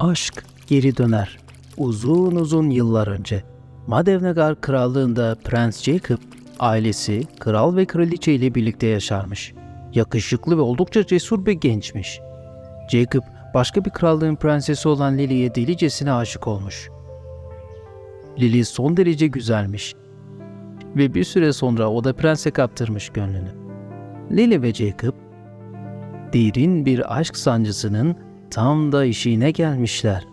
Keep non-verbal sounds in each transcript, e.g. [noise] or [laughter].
Aşk geri döner. Uzun uzun yıllar önce. Madevnagar Krallığında Prens Jacob, ailesi kral ve kraliçe ile birlikte yaşarmış. Yakışıklı ve oldukça cesur bir gençmiş. Jacob, başka bir krallığın prensesi olan Lily'ye delicesine aşık olmuş. Lily son derece güzelmiş. Ve bir süre sonra o da prense kaptırmış gönlünü. Lily ve Jacob, derin bir aşk sancısının tam da işine gelmişler.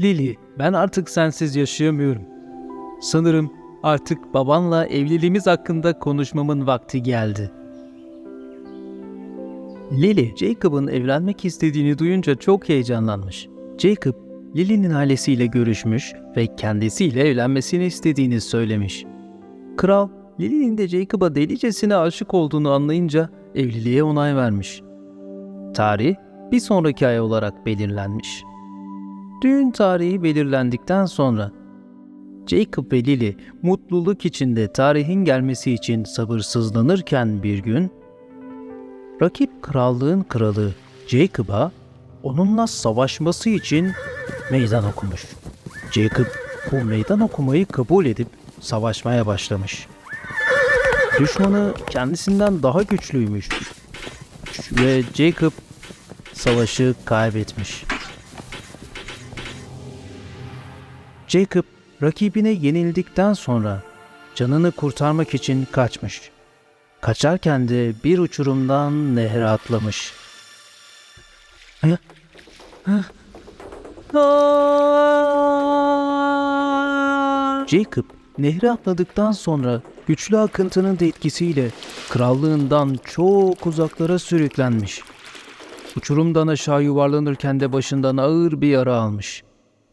Lily, ben artık sensiz yaşayamıyorum. Sanırım artık babanla evliliğimiz hakkında konuşmamın vakti geldi. Lily, Jacob'ın evlenmek istediğini duyunca çok heyecanlanmış. Jacob, Lily'nin ailesiyle görüşmüş ve kendisiyle evlenmesini istediğini söylemiş. Kral, Lily'nin de Jacob'a delicesine aşık olduğunu anlayınca evliliğe onay vermiş. Tarih bir sonraki ay olarak belirlenmiş. Düğün tarihi belirlendikten sonra Jacob ve Lily mutluluk içinde tarihin gelmesi için sabırsızlanırken bir gün rakip krallığın kralı Jacob'a onunla savaşması için meydan okumuş. Jacob bu meydan okumayı kabul edip savaşmaya başlamış. Düşmanı kendisinden daha güçlüymüş ve Jacob savaşı kaybetmiş. Jacob rakibine yenildikten sonra canını kurtarmak için kaçmış. Kaçarken de bir uçurumdan nehre atlamış. Jacob nehre atladıktan sonra güçlü akıntının da etkisiyle krallığından çok uzaklara sürüklenmiş. Uçurumdan aşağı yuvarlanırken de başından ağır bir yara almış.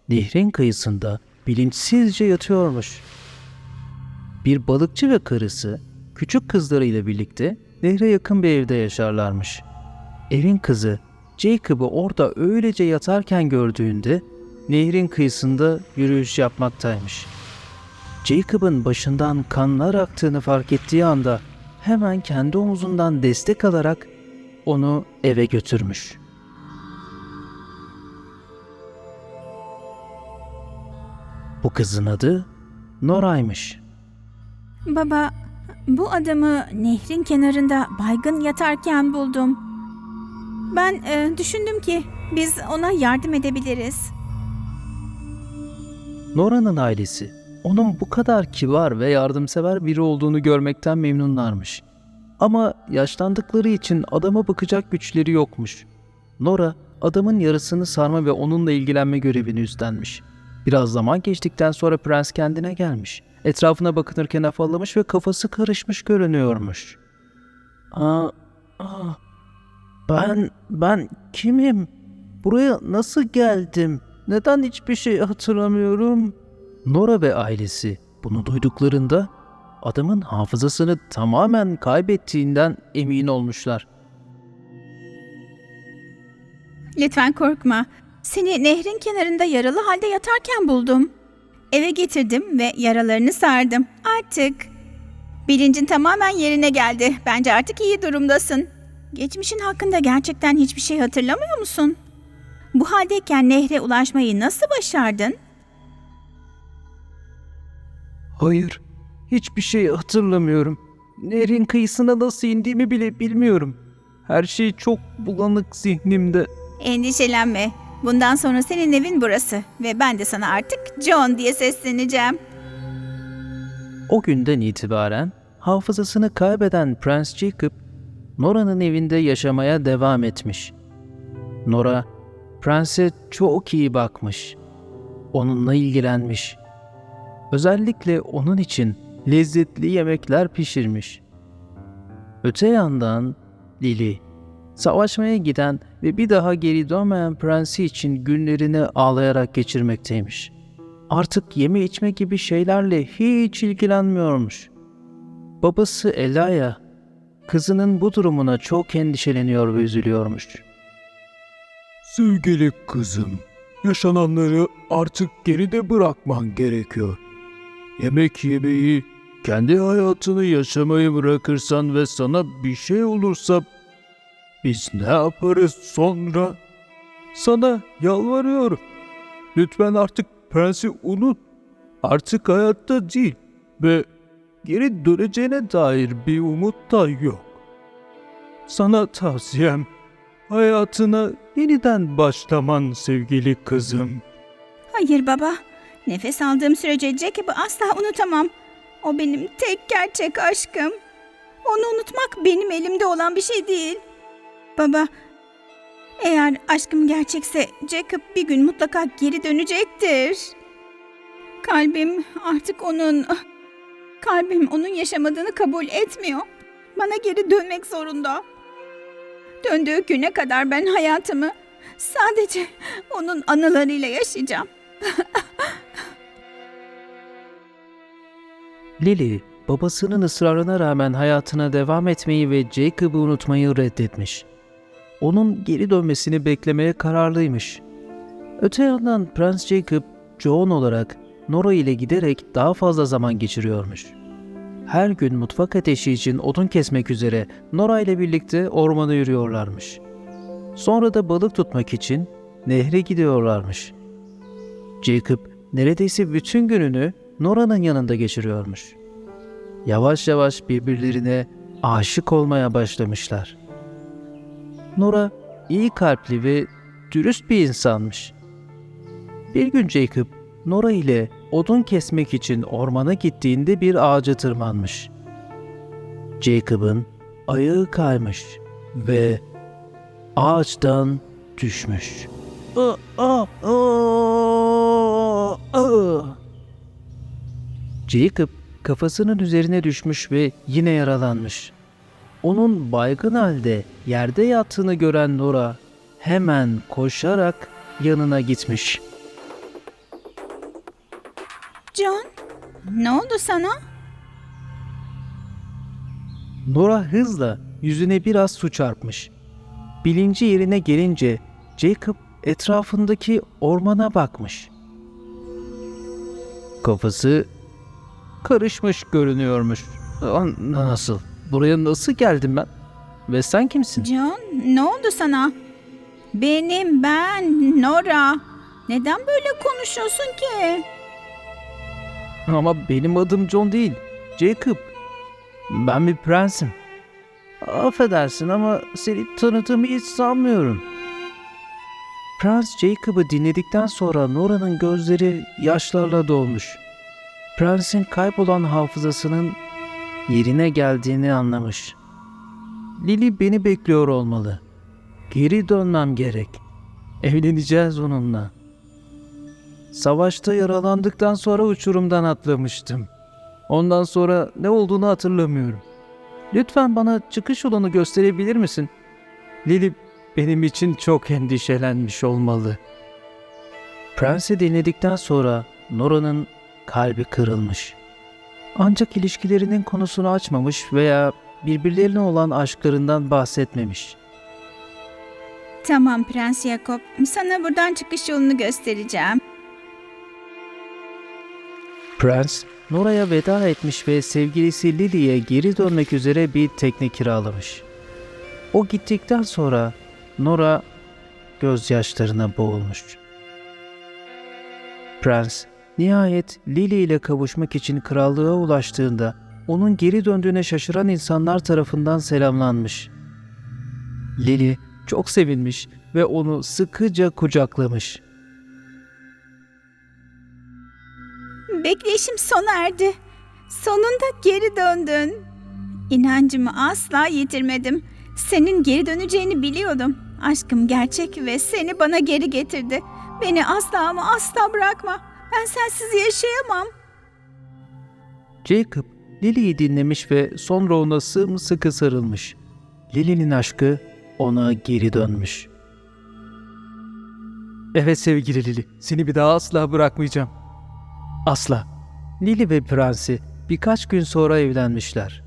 Nehrin kıyısında bilinçsizce yatıyormuş. Bir balıkçı ve karısı küçük kızlarıyla birlikte nehre yakın bir evde yaşarlarmış. Evin kızı Jacob'ı orada öylece yatarken gördüğünde nehrin kıyısında yürüyüş yapmaktaymış. Jacob'ın başından kanlar aktığını fark ettiği anda hemen kendi omuzundan destek alarak onu eve götürmüş. Bu kızın adı Nora'ymış. Baba, bu adamı nehrin kenarında baygın yatarken buldum. Ben e, düşündüm ki biz ona yardım edebiliriz. Nora'nın ailesi onun bu kadar kibar ve yardımsever biri olduğunu görmekten memnunlarmış. Ama yaşlandıkları için adama bakacak güçleri yokmuş. Nora adamın yarısını sarma ve onunla ilgilenme görevini üstlenmiş. Biraz zaman geçtikten sonra prens kendine gelmiş. Etrafına bakınırken afallamış ve kafası karışmış görünüyormuş. Aa, aa, ben, ben kimim? Buraya nasıl geldim? Neden hiçbir şey hatırlamıyorum? Nora ve ailesi bunu duyduklarında adamın hafızasını tamamen kaybettiğinden emin olmuşlar. Lütfen korkma. Seni nehrin kenarında yaralı halde yatarken buldum. Eve getirdim ve yaralarını sardım. Artık bilincin tamamen yerine geldi. Bence artık iyi durumdasın. Geçmişin hakkında gerçekten hiçbir şey hatırlamıyor musun? Bu haldeyken nehre ulaşmayı nasıl başardın? Hayır, hiçbir şey hatırlamıyorum. Nehrin kıyısına nasıl indiğimi bile bilmiyorum. Her şey çok bulanık zihnimde. Endişelenme. Bundan sonra senin evin burası ve ben de sana artık John diye sesleneceğim. O günden itibaren hafızasını kaybeden Prens Jacob, Nora'nın evinde yaşamaya devam etmiş. Nora, prense çok iyi bakmış. Onunla ilgilenmiş. Özellikle onun için lezzetli yemekler pişirmiş. Öte yandan Lily, savaşmaya giden ve bir daha geri dönmeyen prensi için günlerini ağlayarak geçirmekteymiş. Artık yeme içme gibi şeylerle hiç ilgilenmiyormuş. Babası Elaya, kızının bu durumuna çok endişeleniyor ve üzülüyormuş. Sevgili kızım, yaşananları artık geride bırakman gerekiyor. Yemek yemeyi, kendi hayatını yaşamayı bırakırsan ve sana bir şey olursa biz ne yaparız sonra? Sana yalvarıyorum. Lütfen artık prensi unut. Artık hayatta değil ve geri döneceğine dair bir umut da yok. Sana tavsiyem hayatına yeniden başlaman sevgili kızım. Hayır baba. Nefes aldığım sürece Jacob'ı asla unutamam. O benim tek gerçek aşkım. Onu unutmak benim elimde olan bir şey değil. Baba, eğer aşkım gerçekse Jacob bir gün mutlaka geri dönecektir. Kalbim artık onun... Kalbim onun yaşamadığını kabul etmiyor. Bana geri dönmek zorunda. Döndüğü güne kadar ben hayatımı sadece onun anılarıyla yaşayacağım. [laughs] Lily, babasının ısrarına rağmen hayatına devam etmeyi ve Jacob'ı unutmayı reddetmiş. Onun geri dönmesini beklemeye kararlıymış. Öte yandan Prens Jacob, John olarak Nora ile giderek daha fazla zaman geçiriyormuş. Her gün mutfak ateşi için odun kesmek üzere Nora ile birlikte ormana yürüyorlarmış. Sonra da balık tutmak için nehre gidiyorlarmış. Jacob neredeyse bütün gününü Nora'nın yanında geçiriyormuş. Yavaş yavaş birbirlerine aşık olmaya başlamışlar. Nora iyi kalpli ve dürüst bir insanmış. Bir gün Jacob Nora ile odun kesmek için ormana gittiğinde bir ağaca tırmanmış. Jacob'ın ayağı kaymış ve ağaçtan düşmüş. Aa, aa, aa, aa. Jacob kafasının üzerine düşmüş ve yine yaralanmış. Onun baygın halde yerde yattığını gören Nora hemen koşarak yanına gitmiş. John, ne oldu sana? Nora hızla yüzüne biraz su çarpmış. Bilinci yerine gelince Jacob etrafındaki ormana bakmış. Kafası karışmış görünüyormuş. An- Nasıl? Buraya nasıl geldim ben? Ve sen kimsin? John, ne oldu sana? Benim ben, Nora. Neden böyle konuşuyorsun ki? Ama benim adım John değil. Jacob. Ben bir prensim. Affedersin ama seni tanıdığımı hiç sanmıyorum. Prens Jacob'ı dinledikten sonra Nora'nın gözleri yaşlarla dolmuş. Prensin kaybolan hafızasının yerine geldiğini anlamış. Lily beni bekliyor olmalı. Geri dönmem gerek. Evleneceğiz onunla. Savaşta yaralandıktan sonra uçurumdan atlamıştım. Ondan sonra ne olduğunu hatırlamıyorum. Lütfen bana çıkış yolunu gösterebilir misin? Lily benim için çok endişelenmiş olmalı. Prensi dinledikten sonra Nora'nın kalbi kırılmış. Ancak ilişkilerinin konusunu açmamış veya birbirlerine olan aşklarından bahsetmemiş. Tamam Prens Jacob, sana buradan çıkış yolunu göstereceğim. Prens, Nora'ya veda etmiş ve sevgilisi Lily'ye geri dönmek üzere bir tekne kiralamış. O gittikten sonra Nora gözyaşlarına boğulmuş. Prens, nihayet Lily ile kavuşmak için krallığa ulaştığında onun geri döndüğüne şaşıran insanlar tarafından selamlanmış. Lily çok sevinmiş ve onu sıkıca kucaklamış. Bekleyişim sona erdi. Sonunda geri döndün. İnancımı asla yitirmedim. Senin geri döneceğini biliyordum. Aşkım gerçek ve seni bana geri getirdi. Beni asla ama asla bırakma. Ben sensiz yaşayamam. Jacob, Lily'yi dinlemiş ve sonra ona sımsıkı sarılmış. Lily'nin aşkı ona geri dönmüş. Evet sevgili Lily, seni bir daha asla bırakmayacağım. Asla. Lily ve Prensi birkaç gün sonra evlenmişler.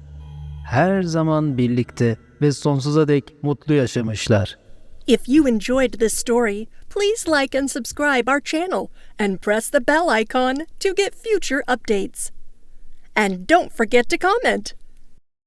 Her zaman birlikte ve sonsuza dek mutlu yaşamışlar. If you enjoyed this story, please like and subscribe our channel and press the bell icon to get future updates. And don't forget to comment.